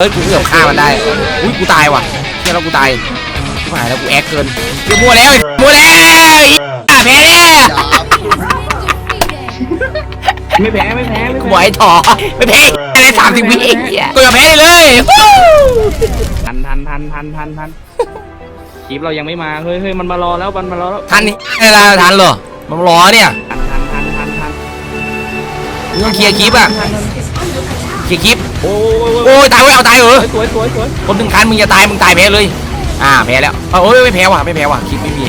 เฮ้ยกูเกือบฆ่ามันได้ อุ้ยกูตายว่ะเชื่อแล้วกูตายกูหายแล้วกูแอคเกินเกือบมัวแล้วมัวแล้วอะแพ้แน่ไม่แพ้ไม่แพ้ไม่กูแพ้บอกให้ถอไม่แพ้ในสามสิบวิเองเหี้ยกูอย่าแพ้ได้เลยวู้ทันทันทันทันทันทันคลิปเรายังไม่มาเฮ้ยเฮ้ยมันมารอแล้วมันมารอแล้วทันนี่เวลาทันเหรอมันรอเนี่ยทันทันทันทันทันมึงต้องเคลียร์คลิปอะ เคลียร์คลิปโอ้ยโอ้ยตายเว้ยเอาตายเหรอสวยสวยสวยคนหนึ่งคันมึงจะตายมึงตายแพ้เลย อ่าแพ้แล้วเอาโอ้ยไม่แพ้ว่ะไม่แพ้ว่ะคลิปไม่มี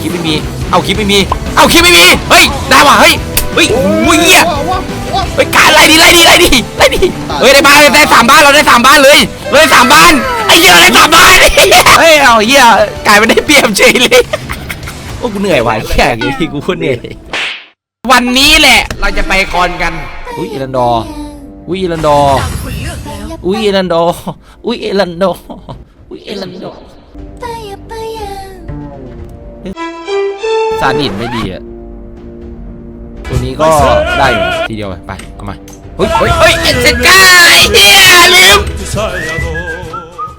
คลิปไม่มีเอาคลิปไม่มีเอาคลิปไม่มีเฮ้ยได้ว่ะเฮ้ยเฮ้ยโอ้ยเหี้ยเฮ้ยการไล่ดิไล่ดิไล่ดิไล่ดิเฮ้ยได้บ้านได้สามบ้านเราได้สามบ้านเลยเลยสามบ้านไอ้เหี้ยเราได้สามบ้านเฮ้ยเอาเหี้ยกลายเป็นได้เปรียบเฉยเลยโอ้กูเหนื่อยว่ะแค่นี้กูโคตรเหนื่อยวันนี้แหละเราจะไปคอนกันอุ้ยเอรันดอร์ อุ้ยเอรันดอร์อุ้ยเอรันดอร์อุ้ยเอรันดอร์อุ้ยเอรันดอร์ซาดินไม่ดีอะตัวนี้ก็ได้อยู่ทีเดียวไปไปเอามาเฮ้ยเฮ้ยเฮ้ยเอ็นเซก้าไอ้เหี้ยลืม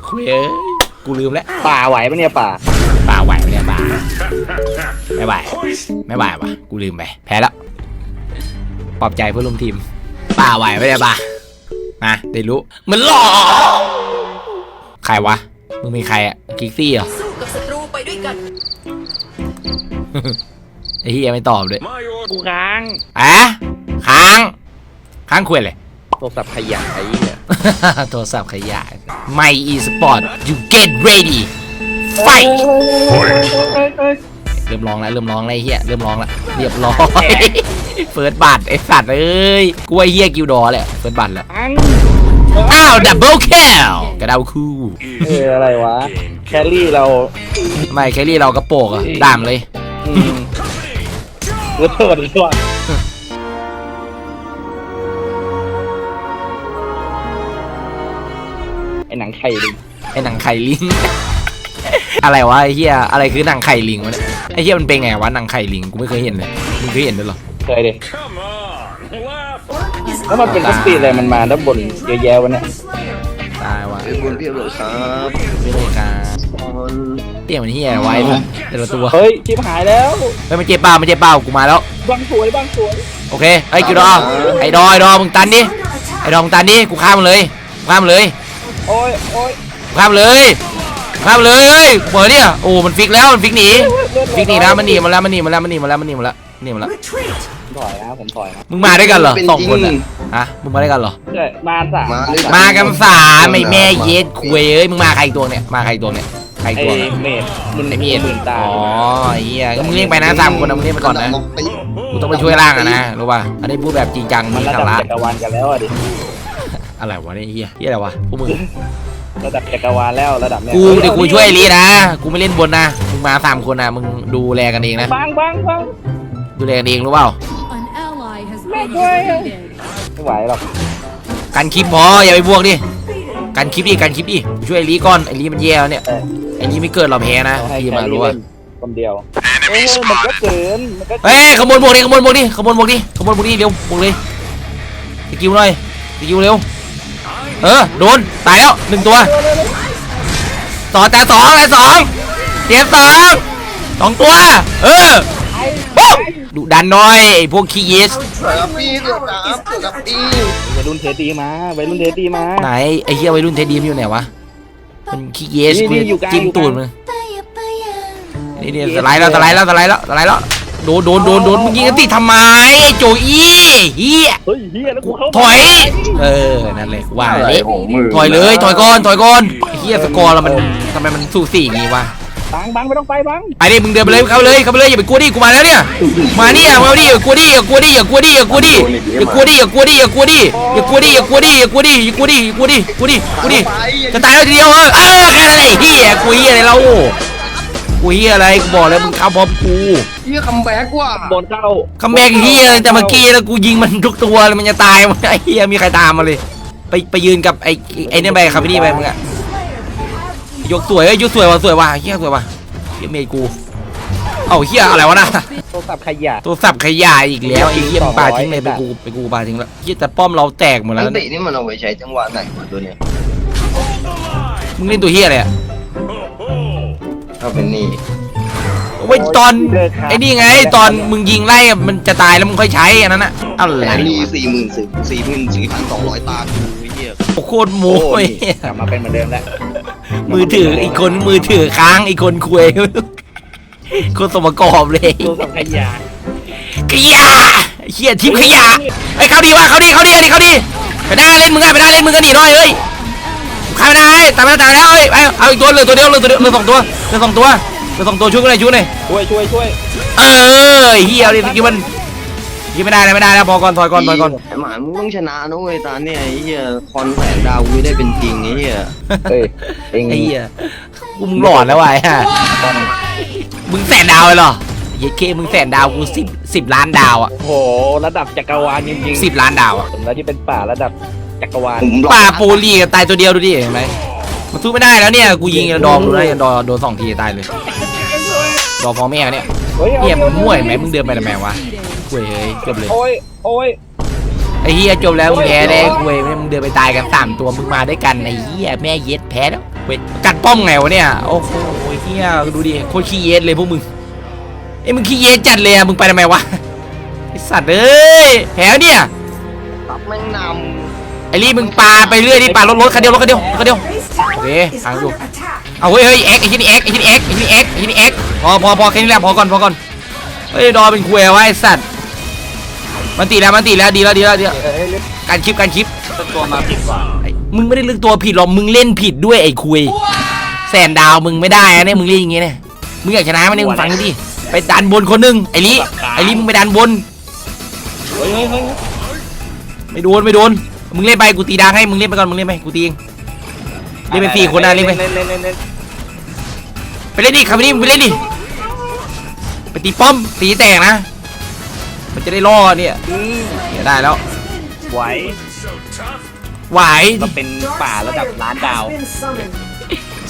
คุยเอ้ยกูลืมแล้วป่าไหวปะเนี่ยป่าป่าไหวไหมเนี่ยป่าไม่ไหวไม่ไหวว่ะกูลืมไปแพ้แล้วปลอบใจเพื่อนร่วมทีม ป่าไหวไหมเนี่ยป่ามาได้รู้มันหลอกใครวะมึงเป็นใครอะกิกซี่เหรอสู้กับศัตรูไปด้วยกันไอ้เฮียไม่ตอบเลยกูค้างอะค้างค้างคุยเลยโทรศัพท์ขยะไอ้เหี้ยโทรศัพท์ขยะไม่ e sport you get ready fight เริ่มร้องแล้วเริ่มร้องแล้วไอ้เฮียเริ่มร้องแล้วเรียบร้อย เฟิร์สบัตไอสัตว์เอ้ยกูไอ้เฮียกิวดอแหละเฟิร์สบัตแล้วอังอ้าวดับเบิลแคลกระเดาคู่เอออะไรวะ แคลรี่เราไม่แครี่เรากระโปกอะดามเลยอืมรู้ตัวรู้ตัวไอ้หนังไข่ดิไอ้หนังไข่ลิงอะไรวะไอ้เฮียอะไรคือหนังไข่ลิงวะเนี่ยไอ้เฮียมันเป็นไงวะหนังไข่ลิงกูไม่เคยเห็นเลยมึงเคยเห็นด้วยเหรอ เคยดิแล้วมันเป็นสปีดอะไรมันมาด้านบนเยอะแยะวะเนี่ยตายวะไอ้บุญเพียบเลยครับไม่เลยการเตี้ยมันเฮียไว้แต่ละตัวเฮ้ยชิบหายแล้วเฮ้ยมันเจ็บเปล่ามันเจ็บเปล่ากูมาแล้วบางสวยบางสวยโอเคไอ้ยกิวดอไอ้ดอไอ้ดอมึงตันดิไอ้ดอมึงตันดิกูฆ่ามันเลยกูฆ่ามันเลยโอ้ยโอ้ยกูฆ่ามันเลยกูฆ่ามันเลยเฮ้ยเปิดเนี่ยโอ้มันฟิกแล้วมันฟิกหนีฟิกหนีนะมันหนีมาแล้วมันหนีมาแล้วมันหนีมาแล้วมันหนีมาแล้วหนีมาแล้ว ถอยนะผมถอยนะมึงมาด้วยกันเหรอสองคนอะฮะมึงมาด้วยกันเหรอใช่มาสามมาด้วยมากันสามไอ้แม่เย็ดคุยเอ้ยมึงมาใครอีกตัวเนี่ยมาใครอีกตัวเนี่ยใครอีกไอ้ตัวเนี่ยเมดมึงไอ้เมียหมื่นตาอ๋อไอ้เหี้ยมึงเรียกไปนะสามคนนะมึงเรียกไปก่อนนะกูต้องไปช่วยล่างอะนะรู้ป่ะอันนี้พูดแบบจริงจังมันมีระสาดับระจักรวาลกันแล้วอะดิอะไรวะเนี่ยไอ้เหี้ยเหี้ยอะไรวะพวกมึงระดับจักรวาลแล้วระดับเนี้ยกูเดี๋ยวกูช่วยไอ้ลีนะกูไม่เล่นบนนะมึงมาสามคนนะมึงดูแลกันเองนะ บังบังบังดูแลกันเองรู้เปล่า ไม่ไหวหรอกกันคลิปพออย่าไปบวกดิกันคลิปดิกันคลิปดิกูช่วยไอ้ลีก่อนไอ้ลีมันแย่แล้วเนี่ยไอ้ลีไม่เกิดเราแพ้นะเอาให้พี่แคมารี่รู้เล่ป่ะนคนเดียวเอ้ยมันก็เกินมันก็เฮ้ยขโมยบวกดิขโมยบวกดิขโมยบวกดิขโมยบวกดิเร็วบวกเลยสกิลหน่อยสกิลเร็วเออโดนตายแล้วหนึ่งตัวต่อแต่สองแต่สองเสียสองสองตัวเออปุ๊บ ดุดันหน่อยไอ้พวกขี้เยสสวยครับพี่สวยครับสวยครับพี่วัยรุ่นเทตีมาวัยรุ่นเทตีมา ไหนไอ้เหี้ยวัยรุ่นเทดดีมอยู่ไหนวะมันขี้เยสนี่กูนี่อยู่กลาง จิ้มอยู่กลางตูดมึงนี่นี่สไลด์แล้วสไลด์แล้วสไลด์แล้วสไลด์แล้วโดนโดนโดนโดนมึงยิงกันติทำไมไอ้โจอี้เฮียเฮ้ยเฮียแล้วกูเข้าถอย เออนั่นเลยว่าอะไรเลยของมือถอยเลยถอยก่อนถอยก่อนไอ้เฮียสกอร์เรามันทำไมมันสู้สี่อย่างงี้วะ บังบังไม่ต้องไปบังไปดิมึงเดินไปเลยเข้าไปเลยเข้าไปเลยอย่าไปกลัวดิกูมาแล้วเนี่ยมาเนี่ยมาดิอย่ากลัวดิอย่ากลัวดิอย่ากลัวดิอย่ากลัวดิอย่ากลัวดิอย่ากลัวดิอย่ากลัวดิอย่ากลัวดิอย่ากลัวดิอย่ากลัวดิอย่ากลัวดิอย่ากลัวดิกลัวดิกลัวดิจะตายแล้วทีเดียวเออเออแค่นั้นแหละไอ้เฮียกูเฮียอะไรเรากูเฮียอะไรกูบอกแล้วมึงเข้าพร้อมกูเฮียคัมแบ็กว่ะบนเข้าคัมแบ็กเฮียอะไรแต่เมื่อกี้แล้วกูยิงมันทุกตัวเลยมันจะตายมั้ยไอ้เฮียมีใครตามมาเลย ไปไปยืนกับไอ้ไอ้เนี่ยไปคาเฟนี่ไปมึงอะ ยกสวยเอ้ยยกสวยว่ะสวยว่ะเฮียสวยว่ะเฮียเมย์กูเอ้าเฮียอะไรวะน่ะโทรศัพท์ขยะตัวสับขยายอีกแล้วไอ้เฮียมึงปาทิ้งเลยไปกูไปกูปาทิ้งแล้วเฮียแต่ป้อมเราแตกหมดแล้อัวนตินี่มันเอาไว้ใช้จังหวะไหนวะตัวเนี้ยมึงเล่นตัวเฮียอะไรอะเขาเป็นนี่ไว้ตอนไอ้นี่ไง ตอนมึงยิงไล่อะมันจะตายแล้วมึงค่อยใช้อันนั้นอะอะไรแต่นี่สี่หมื่นสี่สี่หมื่นสี่พันสองร้อยตาคือไอ้เหี้ยโคตรโม้ย กลับมาเป็นเหมือนเดิมแล้ว มือถืออีกคนมือถือค้างอีกคนคุยคนสมประกอบเลยดูสังขยาขยะเฮียทิมขยะไอ้ยเขาดีว่ะเขาดีเขาดีเขาดีไปได้เล่นมึงอะไปได้เล่นมึงกันหนีหน่อยเอ้ยข้าไม่ได้ตามมาตางแล้วเอ้ยไปเอาอีกตัวเหลยตัวเดียวเหลยตัวเดียวเหลยสองตัวเหลยสองตัวเหลยสองตัวช่วยกูหน่อยช่วยหน่อยช่วยช่วยช่วยเออเฮียดิกิมัน กินไม่ได้นะไม่ได้นะพอก่อนถอยก่อนถอยก่อนไอ้หมามึงต้องชนะนะเว้ยตาเนี่ยไอ้เหี้ยคอนแสนดาวกูได้เป็นจริงไอ้เหี้ยเฮ้ยเองไอ้เหี้ยกูมึงหลอนแล้ววะไอ้ห่ามึงแสนดาวเลยเหรอเย้เคมึงแสนดาวกูสิบสิบล้านดาวอะโอ้โหระดับจักรวาลจริงๆสิบล้านดาวอะสมแล้วที่เป็นป่าระดับจักรวาลผมหลอกป่าโปลีกับตายตัวเดียวดูดิเห็นไหมมันสู้ไม่ได้แล้วเนี่ยกูยิงยันดอมดูนะยันดอโดนสองทีตายเลยดอพอแม่เนี่ยเฮ้ยอาเฮียมึงมั่วเห็นไหมมึงเดินไปทำไมวะ คุยเฮ้ยจบเลยโอ้ยโอ้ยไอ้เฮียจบแล้วมึงแพ้ได้คุยมึงเดินไปตายกันสามตัวมึงมาด้วยกันไอ้เฮียแม่เย็ดแพ้แล้วเว้ยกัดป้อมไงวะเนี่ยโอ้โหเฮียดูดิโคตรขี้เย็ดเลยพวกมึงไอ้ยมึงขี้เย็ดจัดเลยอะมึงไปทำไมวะไอสัตว์เอ้ยแพ้เนี่ยตับแม่งนไอ้ลี่มึงปาไปเรื่อยดิปารถรถคันเดียวรถคันเดียวรถคันเดียวโอเคทางอยู่เอาเฮ้ยเฮ้ยเอ็กไอ้ที่นี่เอ็กไอ้ที่นี่เอ็กไอ้ที่นี่เอ็กไอ้ที่นี่เอ็กพอพอพอแค่นี้แหละพอก่อนพอก่อนเฮ้ยดอเป็นคุยเอาไว้ไอ้สัตว์ มันตีแล้วมันตีแล้วดีแล้วดีแล้วดีแล้วการคลิปการคลิปตัวมาผิดว่ะไอ้มึงไม่ได้เลือกตัวผิดหรอกมึงเล่นผิดด้วยไอ้คุย แสนดาวมึงไม่ได้อะเนี่ยมึงเล่นอย่างงี้เนี่ยมึงอยากชนะมันเนี่ยมึงฟังดิไปดันบนคนหนึงไอ้ลี่ไอ้ลี่มึงไปดันบนเฮ้ยเฮ้ยเฮ้ยไม่โดนไม่โดนมึงเล่นไปกูตีดังให้มึงเล่นไปก่อนมึงเล่นไปกูตีเองเล่นเป็นสี่คนนะเล่นไปเล่นเล่นเล่นเล่นไปเล่นดิคำนี้มึงไปเล่นดิไปตีป้อมตีแตกนะ มันจะได้ล่อเนี่ยอืมเนี่ยได้แล้วไหวไหวก็เป็นป่าระดับล้านดาว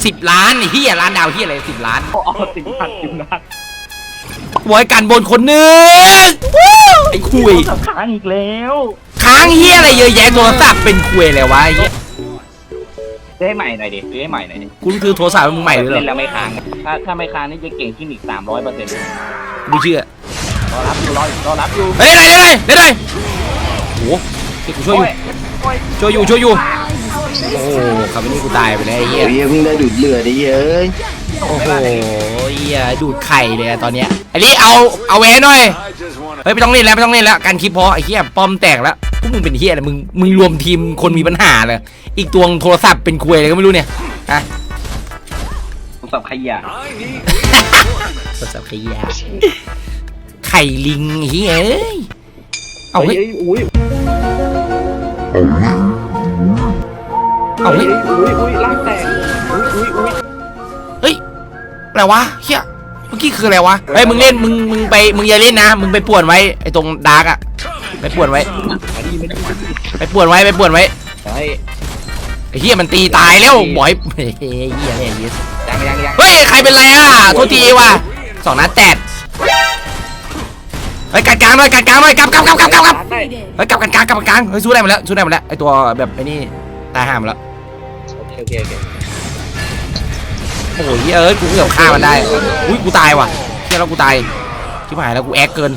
สิบล้านไอ้เฮียล้านดาวเฮียอะไรสิบล้านโอ้เอาสิบพันสิบนัดบอยกันบนคนหนึงวู้ไอ้คุยค้างอีกแล้วค้างเฮียอะไรเยอะแยะโทรศัพท์เป็นคุยอะไรวะไอ้เฮียซื้อให้ใหม่หน่อยดิซื้อให้ใหม่หน่อยดิกูคือโทรศัพท์มึงใหม่เลยเหรเล่นอแล้วไม่ค้าง ถ้าถ้าไม่ค้างนี่จะเก่งขึ้นอีกสามร้อยเปอร์เซ็นต์กูเชื่อ รอรับอยู่รอรอรับอยู่เฮ้ยได้เลยได้เลยได้เลยโอ้โหเดี๋ยวกูช่วยอยู่โอ้ยช่วยอยู่ช่วยอยู่โอ้โหคำนี้กูตายไปแล้วไอ้ำเฮีเดี๋ยยวเหี้ยเพิ่งได้ดูดเลือดไอ้เหี้ยเอ้ยโอ้โหเฮียดูดไข่เลยอะตอนเนี้ยไอ้นี่เอาเอาแหวนหน่อยเฮ้ยไม่ต้องเล่นแล้วไม่ต้องเล่นแล้วการคลิปพอไอ้เหี้ยป้อมแตกแล้วพวกมึงเป็นเหี้ยอะไรมึงมึงรวมทีมคนมีปัญหาเลยอีกตัวโทรศัพท์เป็นคุยอะไรก็ไม่รู้เนี่ยฮะโทรศัพท์ขยะโทรศัพท์ขยะไข่ลิงเฮ้ยเอ้ยเอาเฮ้ยยอุ้ยเอาเฮ้ยอุ้ยอุ้ยล่างแตกอุ้ยอุ้ยอุ้ยเฮ้ยอะไรวะเฮียเมื่อกี้คืออะไรวะเฮ้ยมึงเล่นมึงมึงไปมึงอย่าเล่นนะมึงไปป่วนไว้ไอ้ตรงดาร์กอะไปป่วนไว้มาดีไม่ได้ไปป่วนไว้ไปป่วนไว้เฮ้ยไอ้เหี้ยมันตีตายแล้วบอยเฮ้ยเหี้ยเนี่ยเหี้ยยังยังยังเฮ้ยใครเป็นไรอะโทษทีว่ะสองนัดแตด เฮ้ยกัดกลางหน่อยกัดกลางหน่อยกลับกลับกลับกลับกลับกลับได้เฮ้ยกลับกันกลางกลับกันกลางเฮ้ยสู้ได้หมดแล้วสู้ได้หมดแล้วไอตัวแบบไอ้นี่ตายห่าหมดแล้วโอเคโอเคโอเคโอ้โหเฮ้ยเอ้ยกูเกือบฆ่ามันได้อุ้ยกูตายว่ะเชี่ยแล้วกูตายชิบหายแล้วกูแอคเกิน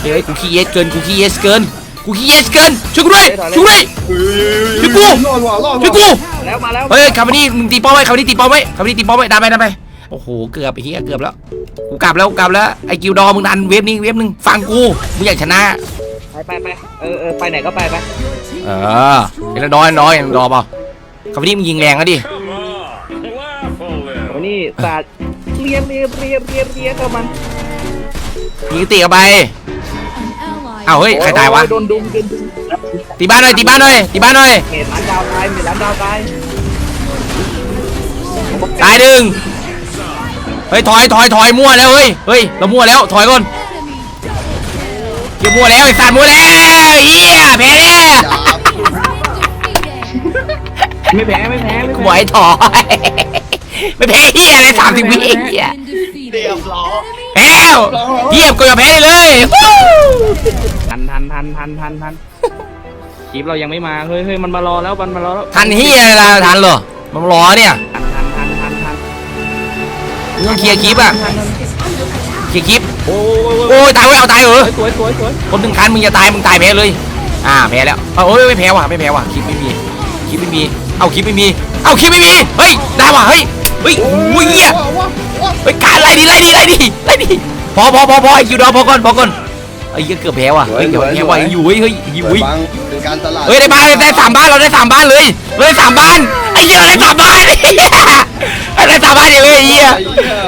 เฮ้ยกูขี้เยสเกินกูขี้เยสเกินกูขี้เยสเกินช่วยกูด้วยช่วยกูด้วยช่วยกูรอดว่ะรอดช่วยกูแล้วมาแล้วเฮ้ยคำนี้มึงตีป้อมไว้คำนี้ตีป้อมไว้คำนี้ตีป้อมไว้ดันไปดันไป โอ้โห เกือบไอ้เหี้ยเกือบแล้ว กูกลับแล้วกูกลับแล้ว ไอ้กิวดอมึงดันเวฟนี้เวฟหนึงฟังกู มึงอยากชนะ ไปไปไปเออเออไปไหนก็ไปไปเออเอ็นดอยน้อยเอ็นดอเปล่าคำนี้มึงยิงแรงแล้วดิวันนี้ศาสตร์เรียบเรียบเรียบเรียบเรียบกับมันยิงตีเข้าไปเอาเฮ้ย ใครตายวะโดนดุมโดนดุมตีบ้านหน่อยตีบ้านหน่อยตีบ้านหน่อยเมตร้านดาวตายเมตร้านดาวตายตายหนึ่ง เฮ้ยถอยถอยถอยมั่วแล้วเฮ้ยเฮ้ยเรามั่วแล้วถอยก่อนเกี่ยวมั่วแล้วไอ้สัตว์มั่วแล้วเฮียแพ้แน่ไม่แพ้ไม่แพ้ไม่กูแพ้บอกให้ถอยไม่แพ้เฮียอะไรสามสิบวิเองเฮียเรียบร้อยแพ้แล้วเฮียกูจะแพ้ได้เลยวู้ทันทันทันทันทันทันคลิปเรายังไม่มาเฮ้ยเฮ้ยมันมารอแล้วมันมารอแล้วทันเฮียอะไรล่ะทันเหรอมันรอเนี่ย ทัน ต้องเคลียร์คลิปอะเคลียร์คลิปโอ้ยโอ้ยตายเว้ยเอาตายเออสวยสวยสวยคนหนึ่งคันมึงจะตายมึงตายแพ้เลย อ่าแพ้แล้วเอาโอ้ยไม่แพ้ว่ะไม่แพ้ว่ะคลิปไม่มีคลิปไม่มีเอาคลิปไม่มีเอาคลิปไม่มีเฮ้ยได้ว่ะเฮ้ยเฮ้ยโอ้ยเหี้ยเฮ้ยการไล่ดิไล่ดิไล่ดิไล่ดิพอพอพอพอไอ้คิวดอพอก่อนพอก่อนไอ้เหี้ยเกือบแพ้ว่ะเฮ้ยเกือบแพ้ว่ะอยู่เฮ้ยเฮ้ยอยู่เฮ้เฮ้ยบังเป็นการตลาดเฮ้ยได้บ้านได้สามบ้านเราได้สามบ้านเลยเราได้สามบ้านไอ้เหี้ยเราได้สามบ้าน ได้สามบ้านอย่างเลยไอ้เหี้ย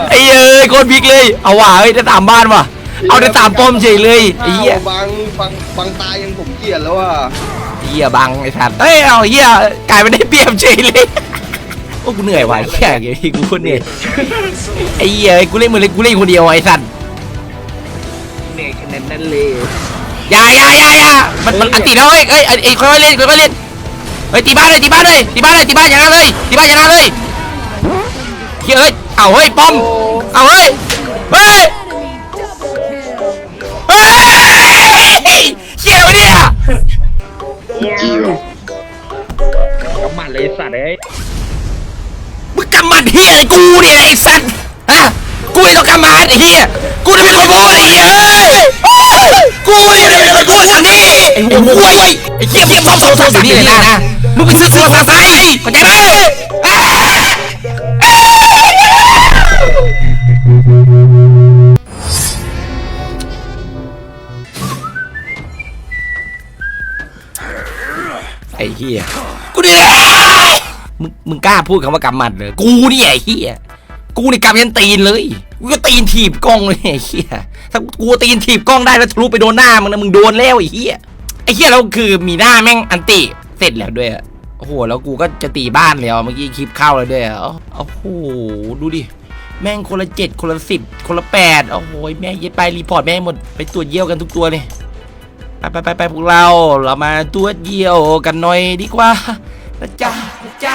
ไอ้เหี้ยเอ้ยโคตรบิ๊กเลย เอาว่ะเฮ้ยได้สามบ้านว่ะ เอาได้สามป้อมเฉยเลยไอ้เหี้ยบังบังบังตายยังผมเกลียดแล้วอะเหี้ยบังไอ้สัตว์เอ้ยเอาเหี้ยกลายเป็นได้เปรียบเฉยเลยโอ้กูเหนื่อยว่ะแค่เหี้ยกูโคนเหนื่อยไอ้เหี้ยกูเล่นมือเล็กกูเล่นคนเดียวไอ้สัตว์เนี่ยคะแนนนั่นเลยอย่าอย่าอย่าอย่ามันมันอันติแล้วเฮ้ยเอ้ยไอ้ไอ้ค่อยๆเล่นค่อยๆเล่นเฮ้ยตีบ้านเลยตีบ้านเลยตีบ้านเลยตีบ้านอย่างนั้นเลยตีบ้านอย่างนั้นเลย เฮ้ยเอ้ย เอาเฮ้ยป้อม เอาเฮ้ย เฮ้ย เฮ้ยเชี่ยวะเนี่ยกำมันเลยสัตว์เอ้ยมึงกำมัดเฮียอะไรกูเนี่ยไอ้สัตว์ฮะกูเนี่ยต้องกำมัดไอ้เฮียกูเนี่ยเป็นคนพูดไอ้เฮียเอ้ยกูเนี่ยเป็นคนพูดอันนี้ไอ้หัวไอ้ไอ้เฮียเฮียซ่อมโทรศัพท์อยู่นี่เลยนะมึงไปซื้อโทรศัพท์ไปเข้าใจไหม มึงกล้าพูดคำว่ากำมัดเลยกูนี่ไอ้เฮียกูนี่กำยันตีนเลยกูก็ตีนถีบกล้องเลยไอ้เฮียถ้ากูตีนถีบกล้องได้แล้วทะลุไปโดนหน้ามึงนะมึงโดนแล้วไอ้เฮียไอ้เฮียแล้วคือมีหน้าแม่งอันติเสร็จแล้วด้วยโอ้โหแล้วกูก็จะตีบ้านแล้วเมื่อกี้คลิปเข้าแล้วด้วยอะโอ้โหดูดิแม่งคนละเจ็ดคนละสิบคนละแปดโอ้โหแม่งย็ดไปรีพอร์ตแม่งหมดไปตรวจเยี่ยวกันทุกตัวเลยไปไปไปไปพวกเราเรามาตรวจเยี่ยวกันหน่อยดีกว่านะจ๊ะนะจ๊ะ